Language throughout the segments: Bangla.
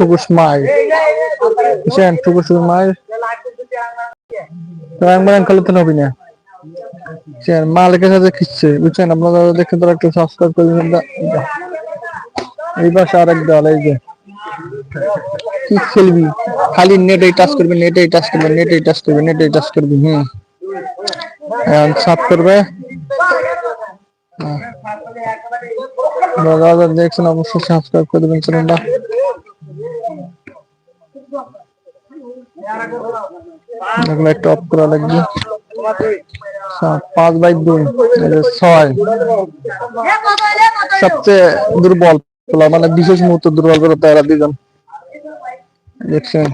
ঠুকুস মাই বুঝছেন ঠুকুস মায়ের একবার খেলে তো নবী না বুঝছেন মালিকের সাথে খিচ্ছে বুঝছেন আপনারা দেখে তো একটু সাবস্ক্রাইব করে দিবেন এই পাশে আরেক দল এই যে কি খেলবি খালি নেট এই টাচ করবি নেট এই টাচ করবি নেট এই টাচ করবি নেট এই টাচ করবি, হুম। এখন সাফ করবে। দাদা দেখছেন অবশ্যই সাবস্ক্রাইব করে দেবেন চ্যানেলটা এগুলো একটু অফ করা লাগবে। পাঁচ বাই দুই ছয়। সবচেয়ে দুর্বল মানে বিশেষ মুহূর্ত দুর্বল করে তারা দুজন দেখছেন?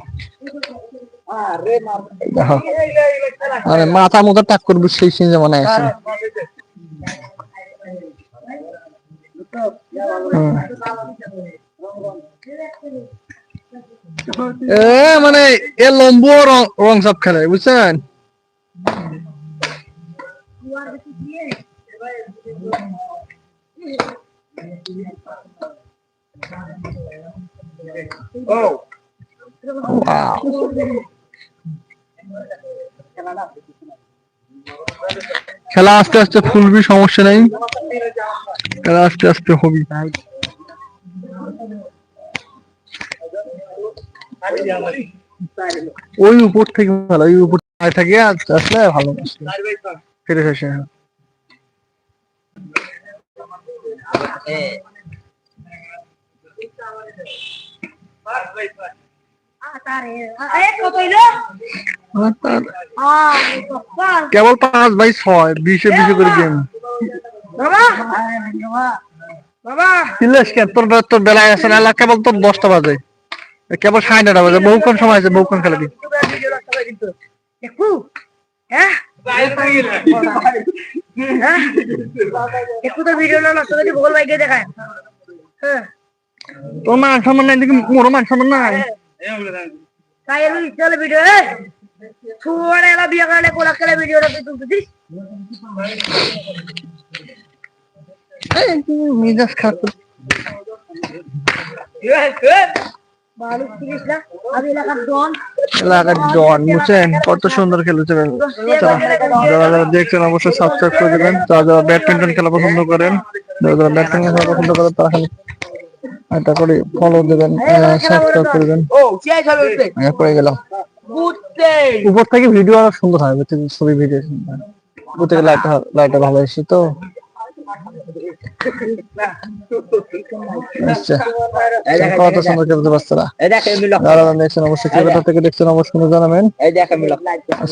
মানে মাথা মতো টাক করবি, সেই সিনে মনে আছে। হুম। এ মানে এ লম্বু রং রং সব খেলে বুঝছেন? খেলা আস্তে আস্তে ফুলবি সমস্যা নেই। খেলা আস্তে আস্তে হবি। ওই উপর থেকে ভালো ওই উপর থেকে আসলে ভালো ফিরে এসে কেবল পাঁচ বাই ছয় বিশে বিশে করে গেম। কে তোর তোর বেলায় আছে না? কেবল তোর দশটা বাজে। কেবল সাড়ে নটা বাজে। বহুক্ষণ সময় আছে বহুক্ষণ খেলাবি একটু তো ভিডিও না নষ্ট করে ভূগোল বাইকে দেখায় তোর মান সম্মান নাই। দেখি ভিডিও এই, খারাপ এলাকার ডন বুঝছেন? কত সুন্দর খেলেছে যারা যারা দেখছেন অবশ্যই সাবস্ক্রাইব করে দেবেন। যারা যারা ব্যাডমিন্টন খেলা পছন্দ করেন যারা যারা ব্যাডমিন্টন খেলা পছন্দ করেন তারা খালি একটা করে ফলো দেবেন সাবস্ক্রাইব করে গেলাম। উপর থেকে ভিডিও আরও সুন্দর হয় ছবি ভিডিও উপর থেকে লাইট লাইটটা ভালো এসেছে তো। কত সুন্দর খেলতে বাচ্চারা এই দেখ এমনি লক যারা যারা দেখছেন অবশ্যই। কে থেকে দেখছেন অবশ্যই জানাবেন।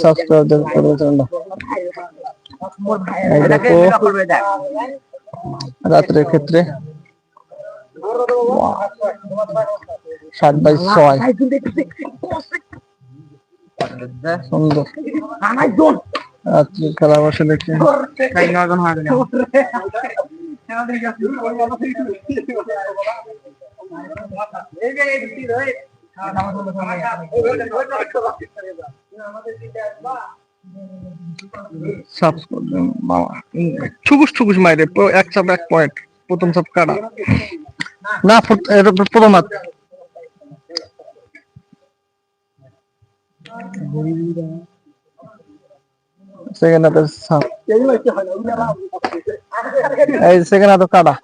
সাবস্ক্রাইব করবেন চ্যানেলটা রাত্রের ক্ষেত্রে। ষাট বাই ছয়। সুন্দর। আমার ডন রাত্রে খেলা বসে দেখছি ঠুকুস ঠুকুস মাইরে এক সাপ এক পয়েন্ট প্রথম সাপ কাটা না প্রথম হাত সাপ। এই কাটা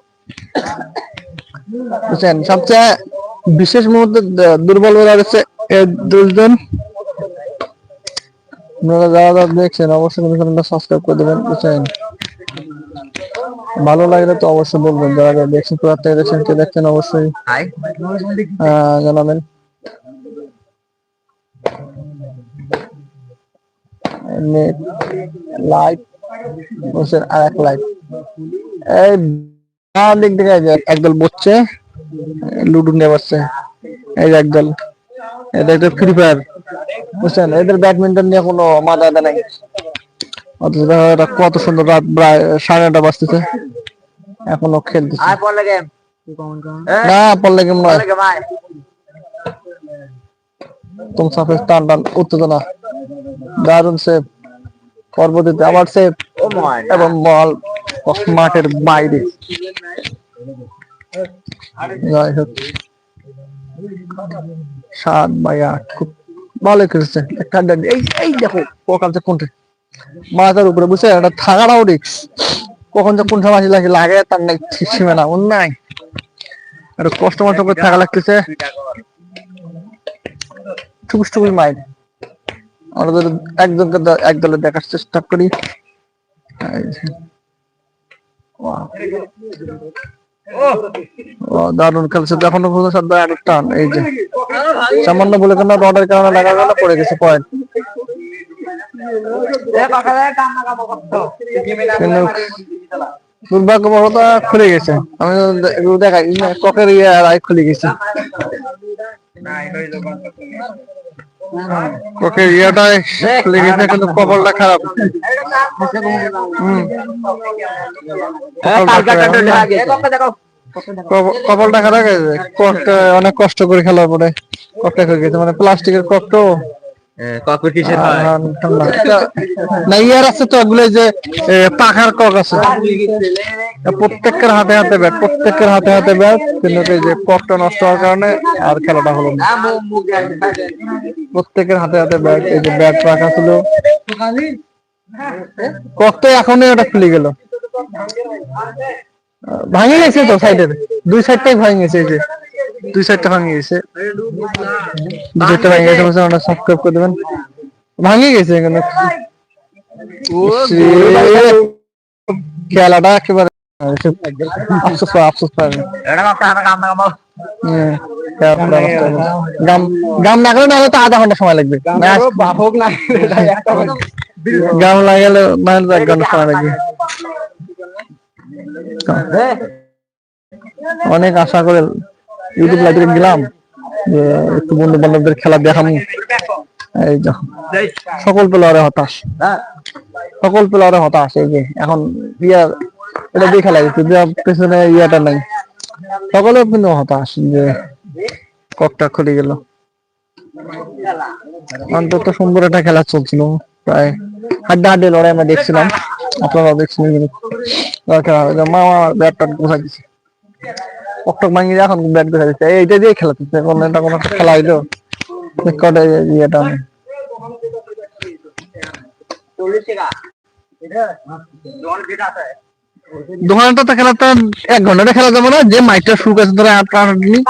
বুঝছেন? সবচেয়ে বিশেষ মুহূর্তে দুর্বল হয়ে গেছে এই দুজন আপনারা যারা যারা দেখছেন অবশ্যই কিন্তু চ্যানেলটা সাবস্ক্রাইব করে দেবেন বুঝছেন? ভালো লাগলে তো অবশ্যই বলবেন। যারা যারা দেখছেন কোথা থেকে দেখছেন কে দেখছেন অবশ্যই জানাবেন। নেট লাইট বুঝছেন আর এক লাইট এই বাম দিক থেকে একদল বসছে লুডু নিয়ে বসছে। এই যে একদল এটা একটা ফ্রি ফায়ার বুঝছেন? এদের ব্যাডমিন্টন নিয়ে কোনো মাথা ব্যথা নাই। অথচ কত সুন্দর রাত প্রায় সাড়ে নটা বাজতেছে। এখনও খেলতেছে। আর পড়লে গেম। না পড়লে নয়। গেম আয়। তুম সাফে টান টান উত্তেজনা। দারুণ সেফ পরবর্তীতে আবার ময় এবং বল মাঠের বাইরে। যাই হোক। সাত বাই আট, খুব ভালো একটা এই এই দেখো ককাল যে কোনটা? মাথার উপরে বুঝছে? এটা থাকাটাও রিক্স কখন যে কোন সময় লাগে লাগে তার নাই সীমা না, অন্য নাই। একটা কষ্ট মষ্ট করে থাকা লাগতেছে। টুকুস টুকুস আমরা একজনকে এক দলে দেখার চেষ্টা করি। দারুণ খেলছে। এখনও পর্যন্ত সব এক টান। এই যে। সামান্য বলে কেন রডের কারণে লাগা গেল, পড়ে গেছে পয়েন্ট দুর্ভাগ্যবশত খুলে গেছে। আমি দেখাই। ককের ইয়ে খুলে গেছে। ককের ইয়েটা খুলে কিন্তু কপালটা খারাপ। হুম। কপালটা খারাপ। গেছে। অনেক কষ্ট করে খেলার পরে। কপটা হয়ে গেছে মানে প্লাস্টিকের কক তো ককপিট কিসের হয় না, ইয়ার আছে তো ওগুলো যে পাখার কক আছে। প্রত্যেকের হাতে হাতে ব্যাট, প্রত্যেকের হাতে হাতে ব্যাট, কিন্তু এই যে ককটা নষ্ট হওয়ার কারণে আর খেলাটা হলো না। প্রত্যেকের হাতে হাতে ব্যাট, এই যে ব্যাট রাখা ছিল। ককটা এখনই ওটা খুলে গেল। ভাঙে গেছে তো সাইডের দুই সাইডটাই ভাঙে গেছে, এই যে। দুই সাইডটা ভাঙে গেছে। দুই সাইডটা ভাঙে গেছে ওটা সাবস্ক্রাইব করে দেবেন। ভাঙে গেছে সে খেলাটা একেবারে আফসোস হ্যাঁ, হয়ে। গাম না নাহলে তো আধা ঘণ্টা সময় লাগবে। গাম লাগালে নাহলে এক ঘণ্টা সময় লাগবে। অনেক আশা করে ইউটিউব লাইব্রেরি গেলাম একটু বন্ধু বান্ধবদের খেলা দেখাম। এই দেখো সকল প্লেয়ারে হতাশ। সকল প্লেয়ারে হতাশ, এই যে, এখন ইয়া এটা দিয়ে খেলা গেছে পেছনে ইয়াটা নাই। সকলে কিন্তু হতাশ, যে ককটা খুলে গেল। অন্তত সুন্দর একটা খেলা চলছিল, প্রায় হাড্ডা হাড্ডি লড়াই আমরা দেখছিলাম, আপনারাও দেখছিলেন। মা আমার ব্যাট গোছা দিচ্ছে পকটক দিয়ে এখন ব্যাট গোছা দিচ্ছে এইটা দিয়ে খেলা দিচ্ছে কোনো এটা কোনো খেলা হইল। কটে ইয়েটা। দোকানটা তো খেলা তো এক ঘণ্টা খেলা যাবে না। যে মাইকটা শুরু করেছে ধরে আট আট দিন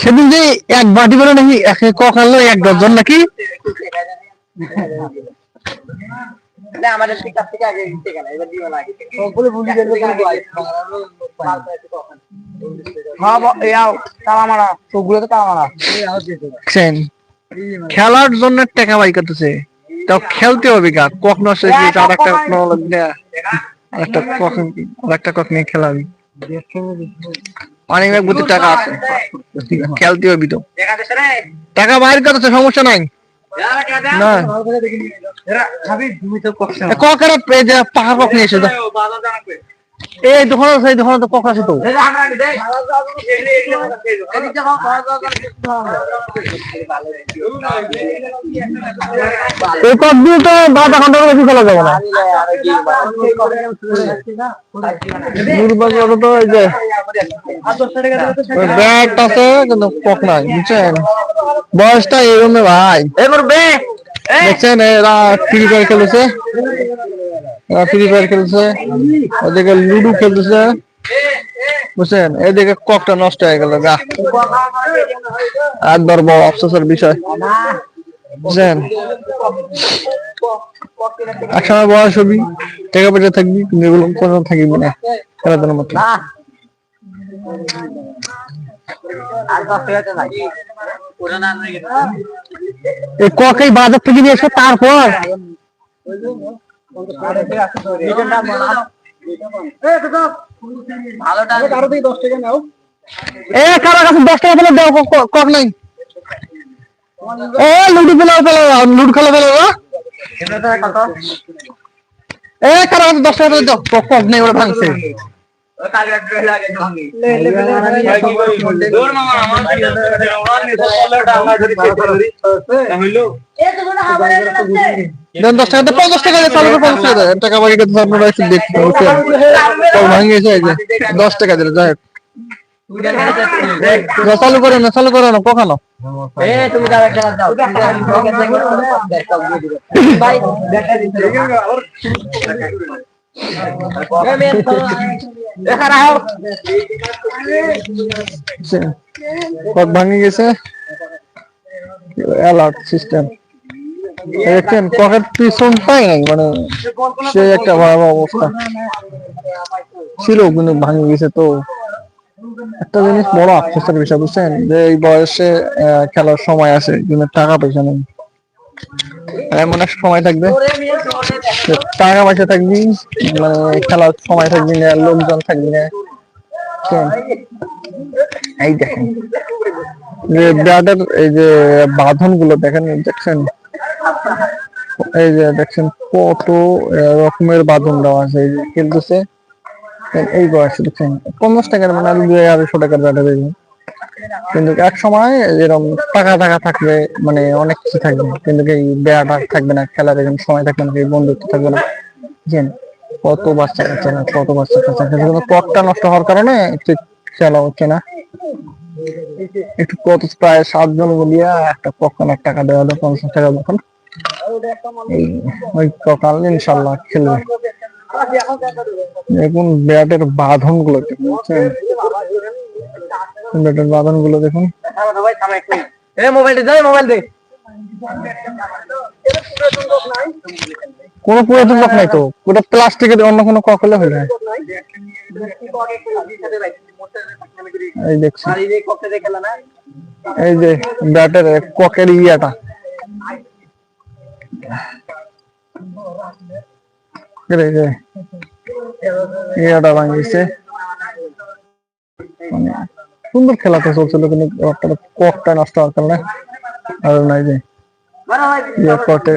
সেদিন যে এক বাটি করে নাকি এক আনলো, এক ডজন নাকি? আমাদের পিকআপ থেকে আগে দিতে গেল এবার দিও না হ্যাঁ। ব- ইয়াও তালা মারা চোখগুলো তো তালা মারা দেখছেন খেলার জন্য টাকা বাই করতেছে। তাও খেলতে হবে গা কক নষ্ট আর একটা কক নেওয়া লাগবে। না। আর একটা কক আর একটা কক নিয়ে খেলাবি অনেক বুদ্ধি টাকা আছে। খেলতে হবে তো। টাকা বাইর করতেছে সমস্যা নাই। ককের কক নিয়ে এসে এই দোকান আছে এই দোকানে তো কক আছে তো। এই কক দিয়ে তো আধা ঘণ্টা করে বেশি খেলা যাবে না। দুর্ভাগ্য তো এই যে ব্যাট আছে কিন্তু কক নাই বুঝছেন? বয়সটা এরমে ভাই। দেখছেন এরা ফ্রি ফায়ার খেলেছে এরা ফ্রি ফায়ার খেলছে ওদিকে লুডো খেলতেছে। বুঝছেন? এদিকে ককটা নষ্ট হয়ে গেল গা। একবার বড় আফসোসের বিষয়। বুঝছেন? একসময় বয়স হবি টাকা পয়সা থাকবি কিন্তু এগুলো কোনো থাকবি না খেলাধুলার মতো। ককেই বাজার থেকে নিয়ে এসে, তারপর। এ, কারও কাছে দশ টাকা পেলে দেও, কক- নাই। এ, লুডু পেলে পেলে লুডু খেলা এ, কারও কাছে দশ টাকা পেলে নেই, ওরা ভাঙছে। দেন টাকা চালু পঞ্চাশ টাকা দেন দশ টাকা দিলে, যাই হোক। চালু করে না, চালু করে না, কখানো। কট ভাঙে গেছে? অ্যালার্ট সিস্টেম দেখছেন পকেট পিছনটাই নাই মানে সে একটা ভয়াবহ অবস্থা। ছিল, কিন্তু ভাঙে গেছে তো। একটা জিনিস বড় আফসোসের বিষয়, বুঝছেন? যে এই বয়সে খেলার সময় আছে কিন্তু টাকা পয়সা নেই। এমন এক সময় থাকবে। টাকা পয়সা থাকবি মানে খেলার সময় থাকবি না, লোকজন থাকবি না? এই দেখেন, যে ব্যাটের এই যে বাঁধনগুলো দেখেন, দেখছেন? এই যে দেখছেন কত রকমের বাঁধন দেওয়া আছে, এই যে খেলতেছে। এই বয়সে দেখছেন, পঞ্চাশ টাকার মানে দুই আড়াইশো টাকার ব্যাটে দেখবেন কিন্তু এক সময় এরকম টাকা টাকা থাকবে মানে অনেক কিছু থাকবে। কিন্তু এই আর থাকবে না, খেলার এরকম সময় থাকবে না বন্ধুত্ব থাকবে না। বুঝছেন কত বাচ্চা কাচ্চা না, কত বাচ্চা কাচ্চা কিন্তু নষ্ট হওয়ার কারণে একটু খেলা হচ্ছে না। একটু কত প্রায় সাতজন বলিয়া একটা পক্ষানোর টাকা দেওয়া হলো, পঞ্চাশ টাকা এই ওই ককাল ইনশাল্লাহ খেলবে। দেখুন, ব্যাটের বাঁধনগুলো দেখুন। বুঝছেন? ব্যাটের বাঁধনগুলো দেখুন মোবাইল দে মোবাইল দে। কোনো পুরাতন কক নাই তো। ওটা প্লাস্টিকের অন্য কোনো কক হলে হয়ে যায়। এই দেখছি। এই যে ব্যাটের ককের ইয়াটা। এই যে ইয়াটা ভাঙিয়েছে। মানে সুন্দর খেলা তো চলছিল কিন্তু একটা ককটা নষ্ট হওয়ার কারণে আর নাই যে। কটে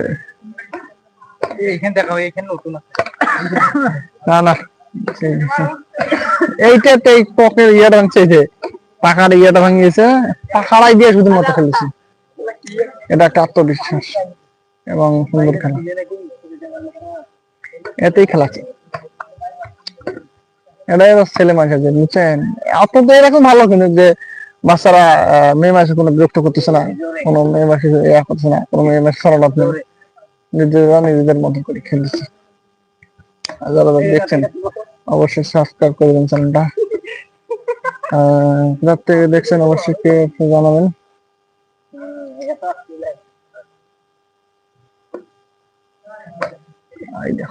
না না। এইটাতে এই পকের ইয়েটা ভাঙছে যে পাখার ইয়েটা ভাঙিয়েছে। পাখাড়াই দিয়ে শুধুমাত্র খেলেছি। এটা একটা আত্মবিশ্বাস এবং সুন্দর খেলা। এতেই খেলাচ্ছে এটাই ছেলে মানুষের বুঝছেন? এত তো এরকম ভালো কিন্তু যে বাচ্চারা মেয়ে মাসে কোনো বিরক্ত করতেছে না কোনো মেয়ে মাসে ইয়া করতেছে না কোনো মেয়ে মাসে সরলাপ নেই নিজেরা নিজেদের মতো করে খেলতেছে। যারা দেখছেন অবশ্যই সাবস্ক্রাইব করে দেন চ্যানেলটা। যার থেকে দেখছেন অবশ্যই কে জানাবেন।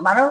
হ্যাঁ,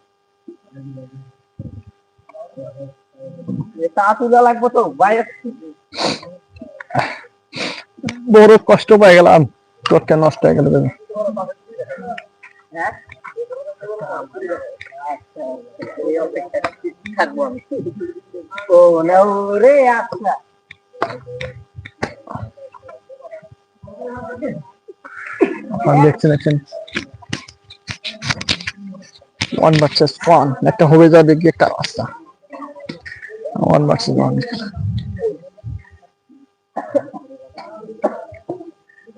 তা তুলা লাগবে তো বাইরে বড় কষ্ট পাই গেলাম চোখটা নষ্ট হয়ে গেল ও নাও রে আচ্ছা। দেখছেন দেখছেন ওয়ান ভার্সেস ওয়ান একটা হবে যা দেখি একটা রাস্তা। ওয়ান ভার্সেস ওয়ান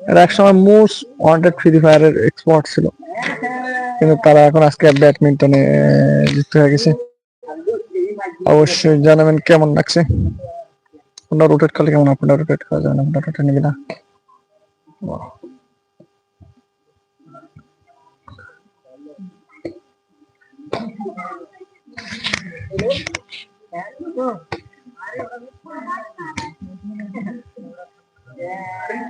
এরা একসময় মোস্ট ওয়ান্টেড ফ্রি ফায়ারের এক্সপার্ট ছিল। কিন্তু তারা এখন আজকে ব্যাডমিন্টনে যুক্ত হয়ে গেছে। অবশ্যই জানাবেন কেমন লাগছে। আপনার রোটেট করলে কেমন? আপনার রোটেট করা যাবে আপনার রোটেট নিবি না? Yeah.